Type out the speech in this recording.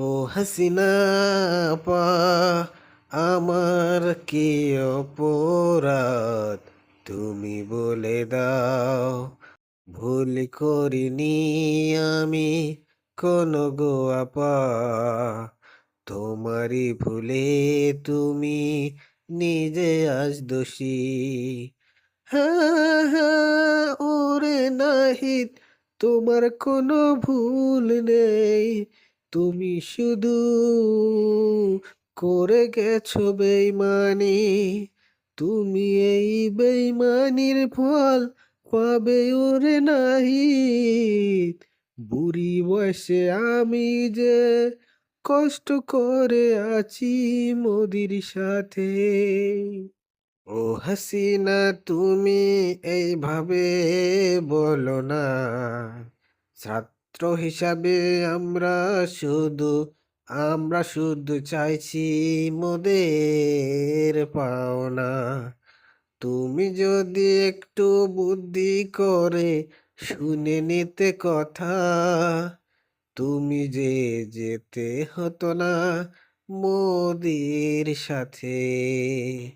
ও হাসিনা পা, আমার কি অপরাধ? তুমি বলে দাও, ভুল করিনি আমি কোন গো আপা তোমারই ভুলে তুমি নিজে আজ দোষী। হ্যাঁ ওরে নাহিদ, তোমার কোনো ভুল নেই। তুমি শুধু করে গেছো বেইমানি, তুমি এই বেইমানির ফল পাবে ওরে নাহি। বুড়ি বয়সে আমি যে কষ্ট করে আছি মোদির সাথে। ও হাসিনা, তুমি এইভাবে বলো না। ছাত্র হিসাবে আমরা শুধু আমরা শুধু চাইছি মোদের পাওনা। তুমি যদি একটু বুদ্ধি করে শুনে নিতে কথা, তুমি যে যেতে হতো না মোদির সাথে।